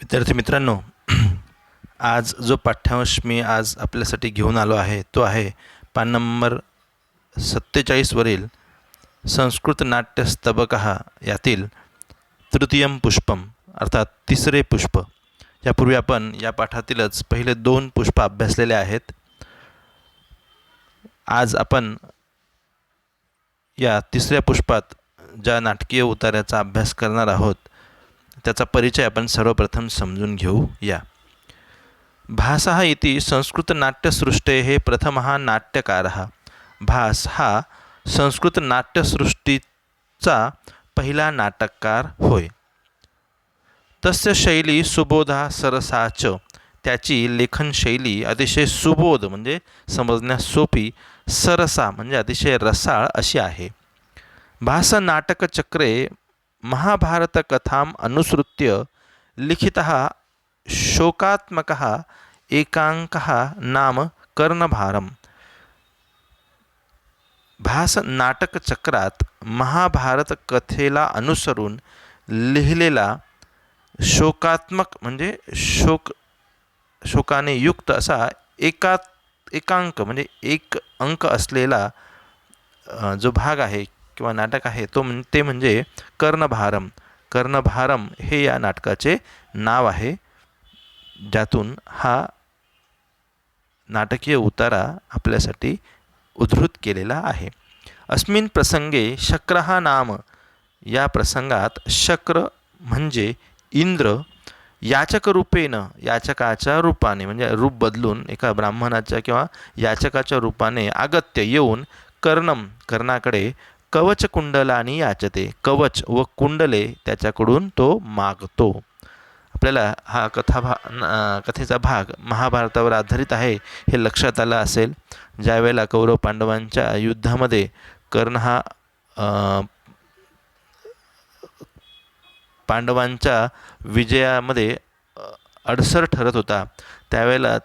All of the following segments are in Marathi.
विद्यार्थी मित्रांनो आज जो पाठ्यांश मी आज आपल्यासाठी घेऊन आलो आहे तो आहे पान नंबर सत्तेचाळीसवरील संस्कृत नाट्य स्तबकः यातील तृतीयम पुष्पम अर्थात तिसरे पुष्प. यापूर्वी आपण या पाठातीलच पहिले दोन पुष्प अभ्यासलेले आहेत. आज आपण या तिसऱ्या पुष्पात ज्या नाटकीय उतार्याचा अभ्यास करणार आहोत त्याचा परिचय आपण सर्वप्रथम समजून घेऊ. या. भासः इति संस्कृतनाट्यसृष्टेः प्रथमः नाट्यकारः. भास हा संस्कृत नाट्यसृष्टीचा पहिला नाटककार होय. तस्य शैली सुबोधा सरसा च. त्याची लेखनशैली अतिशय सुबोध म्हणजे समजण्यास सोपी सरसा म्हणजे अतिशय रसाळ अशी आहे. भास नाटकचक्रे महाभारतकथाम् अनुसृत्य लिखितः शोकात्मकः एकाङ्कः नाम कर्णभारम्। भास नाटकचक्रात अनुसरून लिहिलेला शोकात्मक म्हणजे शोक शोकाने युक्त असा एका एकांक म्हणजे एक अंक असलेला जो भाग आहे किंवा नाटक आहे तो म्हण ते म्हणजे कर्णभारम. कर्णभारम हे या नाटकाचे नाव आहे. ज्यातून हा नाटकीय उतारा आपल्यासाठी उद्धृत केलेला आहे. अस्मिन प्रसंगे शक्रहा नाम. या प्रसंगात शक्र म्हणजे इंद्र. याचकरूपेण याचकाच्या रूपाने म्हणजे रूप बदलून एका ब्राह्मणाच्या किंवा याचकाच्या रूपाने आगत्य येऊन कर्णम कर्णाकडे कवच कुंडलानी याचते. कवच व कुंडले त्याच्याकडून तो मागतो. आपल्याला हा कथा भा कथेचा भाग महाभारतावर आधारित आहे हे लक्षात आलं असेल. ज्यावेळेला कौरव पांडवांच्या युद्धामध्ये कर्ण हा पांडवांच्या विजयामध्ये अडसर ठरत होता त्यावेळेला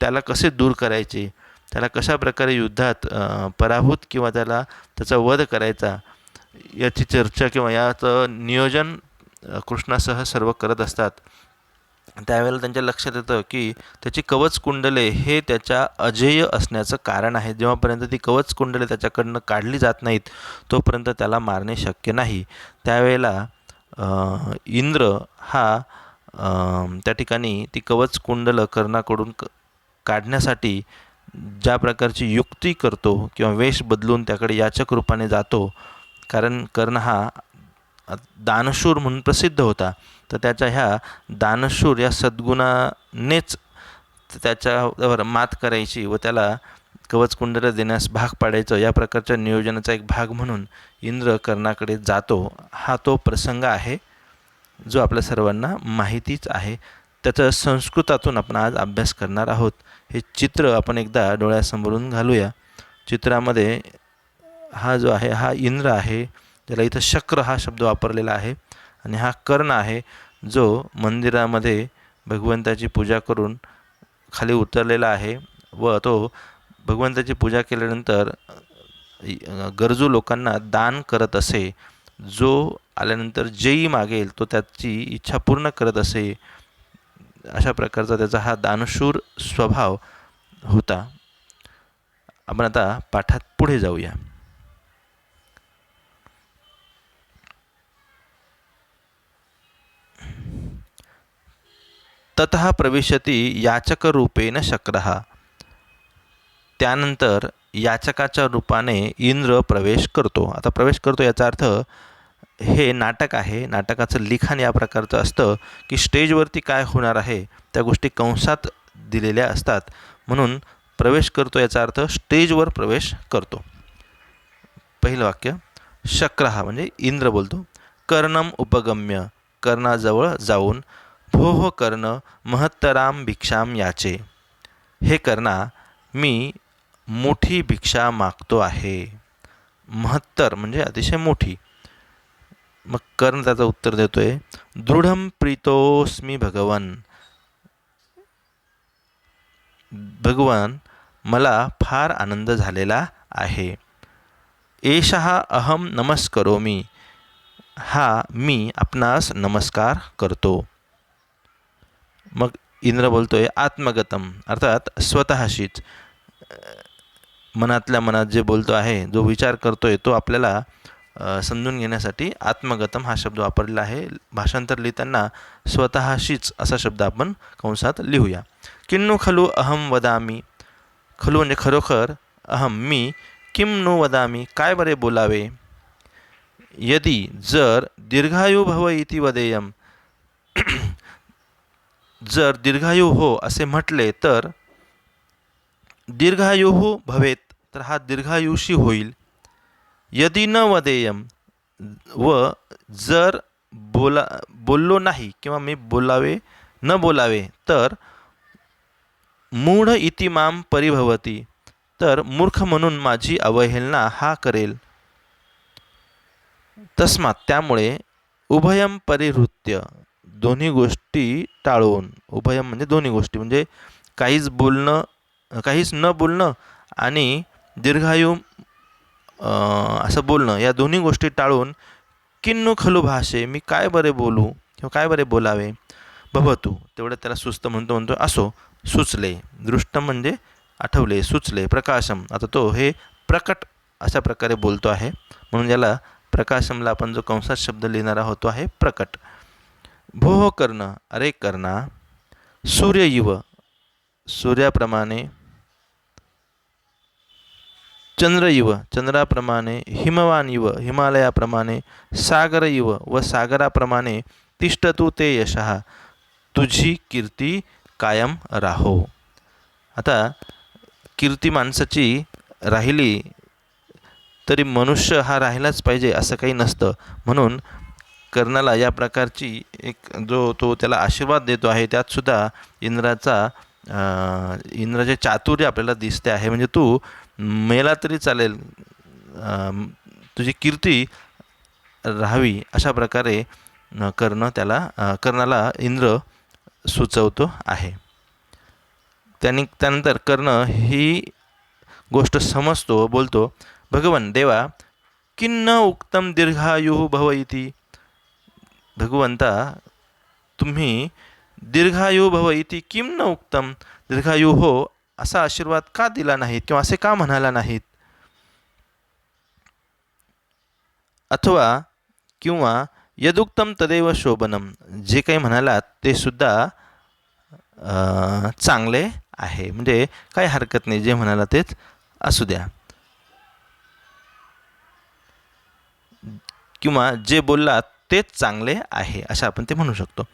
त्याला कसे दूर करायचे? त्याला कशा प्रकारे युद्धात पराभूत किंवा त्याला त्याचा वध करायचा याची चर्चा किंवा याचं नियोजन कृष्णासह सर्व करत असतात. त्यावेळेला त्यांच्या लक्षात येतं की त्याची कवच कुंडले हे त्याच्या अजेय असण्याचं कारण आहे. जेव्हापर्यंत ती कवच कुंडले त्याच्याकडनं काढली जात नाहीत तोपर्यंत त्याला मारणे शक्य नाही. त्यावेळेला इंद्र हा त्या ठिकाणी ती कवच कुंडलं कर्णाकडून क काढण्यासाठी ज्या प्रकारची युक्ती करतो किंवा वेश बदलून त्याकडे याचक रूपाने जातो कारण कर्ण हा दानशूर म्हणून प्रसिद्ध होता तर त्याच्या ह्या दानशूर या सद्गुणानेच त्याच्यावर मात करायची व त्याला कवचकुंडला देण्यास भाग पाडायचं या प्रकारच्या नियोजनाचा एक भाग म्हणून इंद्र कर्णाकडे जातो. हा तो प्रसंग आहे जो आपल्या सर्वांना माहितीच आहे. त्याचं संस्कृतातून आपण आज अभ्यास करणार आहोत. हे चित्र आपण एकदा डोळ्यासमोरून घालूया. चित्रामध्ये हा जो आहे हा इंद्र आहे त्याला इथं शक्र हा शब्द वापरलेला आहे आणि हा कर्ण आहे जो मंदिरामध्ये भगवंताची पूजा करून खाली उतरलेला आहे व तो भगवंताची पूजा केल्यानंतर गरजू लोकांना दान करत असे जो आल्यानंतर जेही मागेल तो त्याची इच्छा पूर्ण करत असे अशा प्रकारचा त्याचा हा दानशूर स्वभाव होता. आपण आता पाठात पुढे जाऊया. ततः प्रविशती याचकरूपेण शक्र. त्यानंतर याचकाच्या रूपाने इंद्र प्रवेश करतो. आता प्रवेश करतो याचा अर्थ हे नाटक आहे. नाटकाचं लिखाण या प्रकारचं असतं की स्टेजवरती काय होणार आहे त्या गोष्टी कंसात दिलेल्या असतात. म्हणून प्रवेश करतो याचा अर्थ स्टेजवर प्रवेश करतो. पहिलं वाक्य शक्र हा म्हणजे इंद्र बोलतो. कर्णम उपगम्य कर्णाजवळ जाऊन भोह कर्ण महत्तराम भिक्षाम याचे. हे कर्णा मी मोठी भिक्षा मागतो आहे. महत्तर म्हणजे अतिशय मोठी. मग कर्ण त्याचं उत्तर देतोय दृढम प्रीतोस्मी भगवन. भगवान मला फार आनंद झालेला आहे. एषः अहम नमस्करोमी. हा मी आपणास नमस्कार करतो. मग इंद्र बोलतोय आत्मगतम. अर्थात स्वतःशीच. मनातल्या मनात जे बोलतो आहे जो विचार करतोय तो आपल्याला समजून घेण्यासाठी आत्मगतम हा शब्द वापरलेला आहे. भाषांतर लिहिताना स्वतःशीच असा शब्द आपण कंसात लिहूया. किन्नू खलु अहम वदामी. खलू म्हणजे खरोखर अहम मी. Kim no वदामी? काय बरे बोलावे? यदी जर दीर्घायू भव इति वदेयम. जर दीर्घायू हो असे म्हटले तर दीर्घायू भवेत. तर हा दीर्घायुषी होईल. यदि न वदेयम व जर बोला बोललो नाही किंवा मी बोलावे न बोलावे तर मूढ इतिमाम परिभवती तर मूर्ख म्हणून माझी अवहेलना हा करेल. तस्मात त्यामुळे उभयम परिहृत्य दोन्ही गोष्टी टाळून उभयम म्हणजे दोन्ही गोष्टी म्हणजे काहीच बोलणं काहीच न बोलणं आणि दीर्घायू असं बोलणं या दोन्ही गोष्टी टाळून किन्नु खलू भाषे मी काय बरे बोलू किंवा काय बरे बोलावे? भवतू तेवढं त्याला सुस्त म्हणतो म्हणतो असो सुचले. दृष्ट म्हणजे आठवले सुचले प्रकाशम. आता तो हे प्रकट अशा प्रकारे बोलतो आहे. म्हणून याला प्रकाशमला आपण जो कंसात शब्द लिहिणारा होतो आहे प्रकट. भोह कर्ण अरे कर्णा सूर्य युव. सूर्याप्रमाणे चंद्र युव चंद्राप्रमाणे हिमवान युव हिमालयाप्रमाणे सागर युव व सागराप्रमाणे तिष्ठतू ते यशः. तुझी कीर्ती कायम राहो. आता कीर्ती माणसाची राहिली तरी मनुष्य हा राहिलाच पाहिजे असं काही नसतं. म्हणून कर्णाला या प्रकारची एक जो तो त्याला आशीर्वाद देतो आहे त्यातसुद्धा इंद्राचा इंद्राचे चातुर्य आपल्याला दिसते आहे. म्हणजे तू मेला तरी चालेल. तुझी कीर्ती राहावी अशा प्रकारे कर्ण त्याला कर्णाला इंद्र सुचवतो आहे. त्यांनी त्यानंतर कर्ण ही गोष्ट समजतो बोलतो भगवन देवा किन्न उक्तम दीर्घायु भव इति भगवंता तुम्ही दीर्घायु भव इति किम न उक्तम दीर्घायु हो असा आशीर्वाद का दिला नाहीत किंवा असे का म्हणाला नाहीत? अथवा किंवा यदुक्तम तदेव शोभनम जे काही म्हणालात ते सुद्धा चांगले आहे. म्हणजे काही हरकत नाही जे म्हणाला तेच असू द्या. किंवा जे बोललात तेच चांगले आहे असं आपण ते म्हणू शकतो.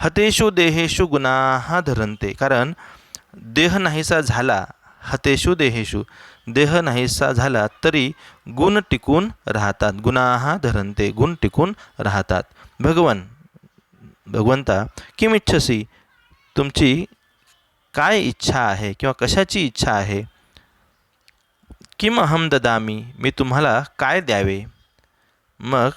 हतेषु देहेषु गुणाहा धरंते कारण देह नाहीसा झाला हतेषु देहेषु. देह नाहीसा झाला तरी गुण टिकून राहतात. गुणाहा धरंते गुण टिकून राहतात. भगवन भगवंता किम इच्छसी? तुमची काय इच्छा आहे किंवा कशाची इच्छा आहे? किम अहम ददामी? मी तुम्हाला काय द्यावे? मग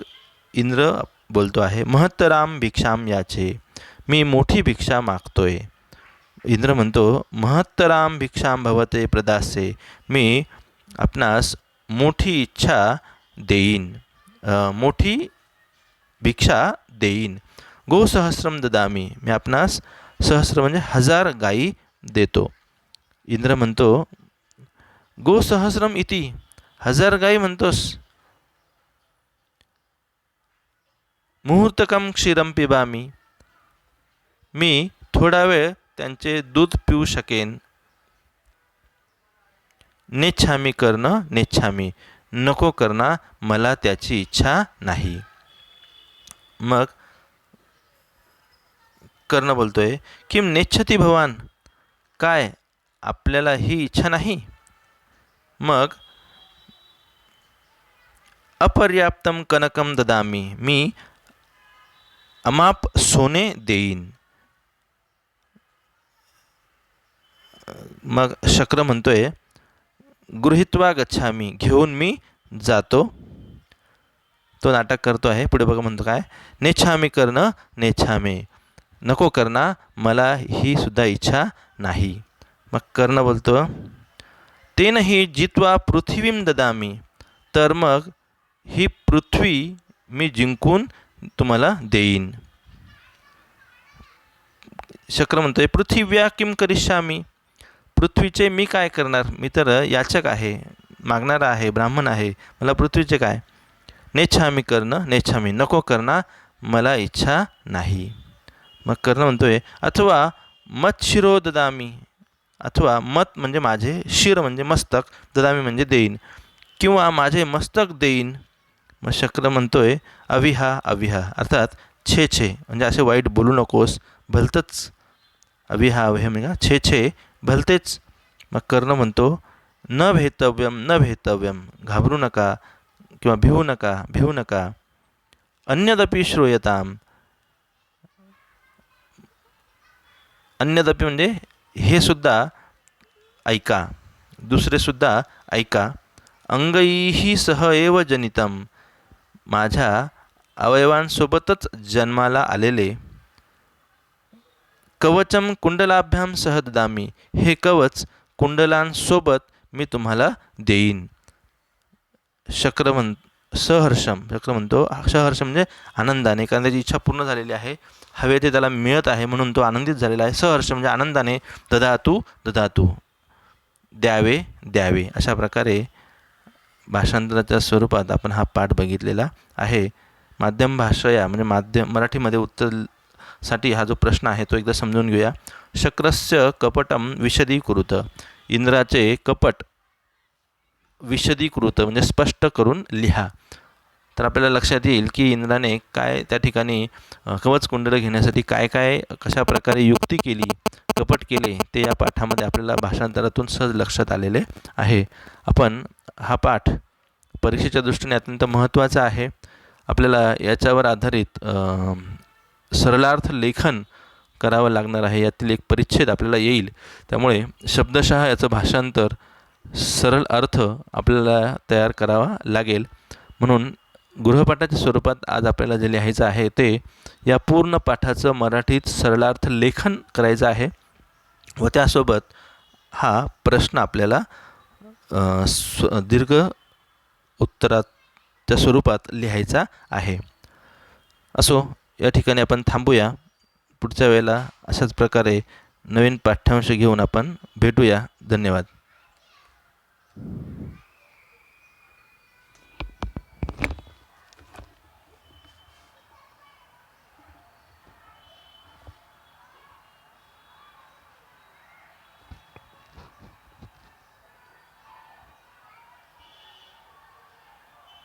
इंद्र बोलतो आहे महत्तराम भिक्षाम याचे. मी मोठी भिक्षा मागतोय. इंद्र म्हणतो महत्तराम भिक्षाम भवते प्रदासे मी आपणास मोठी इच्छा देईन. मोठी भिक्षा देईन. गोसहस्रम ददामी मी आपणास सहस्र म्हणजे हजार गायी देतो. इंद्र म्हणतो गोसहस्रम इति हजार गायी म्हणतोस. मुहूर्तकम क्षीरम पिबामी मी थोडा वेळ त्यांचे दूध पिऊ शकेन. नेच्छामी करणं नेच्छामी. नको करणं मला त्याची इच्छा नाही. मग कर्ण बोलतोय किम नेच्छती भवान? काय आपल्याला ही इच्छा नाही? मग अपर्याप्तम कनकम ददामी मी अमाप सोने देईन. मग शक्र म्हणतोय गृहित्वा गच्छामी घेऊन मी जातो. तो नाटक करतो आहे पुढे बघा म्हणतो काय? नेच्छामी करणं नेच्छामी. नको करणं मला ही सुद्धा इच्छा नाही. मग कर्ण बोलतो तेनही जित्वा पृथ्वीम ददामी. तर मग ही पृथ्वी मी जिंकून तुम्हाला देईन. शक्र म्हणतोय पृथ्व्या किम करिष्यामी? पृथ्वीचे मी काय करणार? मी तर याचक आहे मागणारा आहे ब्राह्मण आहे. मला पृथ्वीचे काय? नेच्छामी करणं नेच्छामी नको करणं मला इच्छा नाही. मग कर्ण म्हणतोय अथवा मत शिरो ददामी अथवा मत म्हणजे माझे शिर म्हणजे मस्तक ददामी म्हणजे देईन. किंवा माझे मस्तक देईन. मग शक्र म्हणतोय अविहा अविहा. अर्थात छे छे. म्हणजे असे वाईट बोलू नकोस भलतंच अविहा अविहा म्हणजे छे छे. भलतेच. मग कर्ण म्हणतो न भेतव्यम न भेतव्यम घाबरू नका किंवा भिवू नका भिवू नका. अन्यदपि श्रूयताम. अन्यदपि म्हणजे हे सुद्धा ऐका. दुसरेसुद्धा ऐका. अंगैही सह एव जनितम. माझ्या अवयवांसोबतच जन्माला आलेले. कवचम कुंडलाभ्याम सह ददामी. हे कवच कुंडलांसोबत मी तुम्हाला देईन. शक्रमन सहर्षम शक्र म्हणतो सहर्ष म्हणजे आनंदाने कारण त्याची इच्छा पूर्ण झालेली आहे. हवे ते त्याला मिळत आहे म्हणून तो आनंदित झालेला आहे. सहर्ष म्हणजे आनंदाने ददातू ददातू. द्यावे द्यावे. अशा प्रकारे भाषांतराच्या स्वरूपात आपण हा पाठ बघितलेला आहे. माध्यम भाषया म्हणजे माध्यम मराठीमध्ये उत्तर साठी हा जो प्रश्न आहे तो एकदा समजून घेऊया. शक्रस्य कपटम विशदीकृत इंद्राचे कपट विशदीकृत म्हणजे स्पष्ट करून लिहा. तर आपल्याला लक्षात येईल की इंद्राने काय त्या ठिकाणी कवच कुंडलं घेण्यासाठी काय काय कशा प्रकारे युक्ती केली कपट केले ते या पाठामध्ये आपल्याला भाषांतरातून सहज लक्षात आलेले आहे. आपण हा पाठ परीक्षेच्या दृष्टीने अत्यंत महत्त्वाचा आहे. आपल्याला याच्यावर आधारित सरलार्थ लेखन करावं लागणार आहे यातील एक परिच्छेद आपल्याला येईल. त्यामुळे शब्दशः याचं भाषांतर सरळ अर्थ आपल्याला तयार करावा लागेल. म्हणून गृहपाठाच्या स्वरूपात आज आपल्याला जे लिहायचं आहे ते या पूर्ण पाठाचं मराठीत सरळार्थ लेखन करायचं आहे व त्यासोबत हा प्रश्न आपल्याला स्व दीर्घ उत्तराच्या स्वरूपात लिहायचा आहे. असो या ठिकाणी आपण थांबूया. पुढच्या वेळेला अशाच प्रकारे नवीन पाठ्यांश घेऊन आपण भेटूया. धन्यवाद.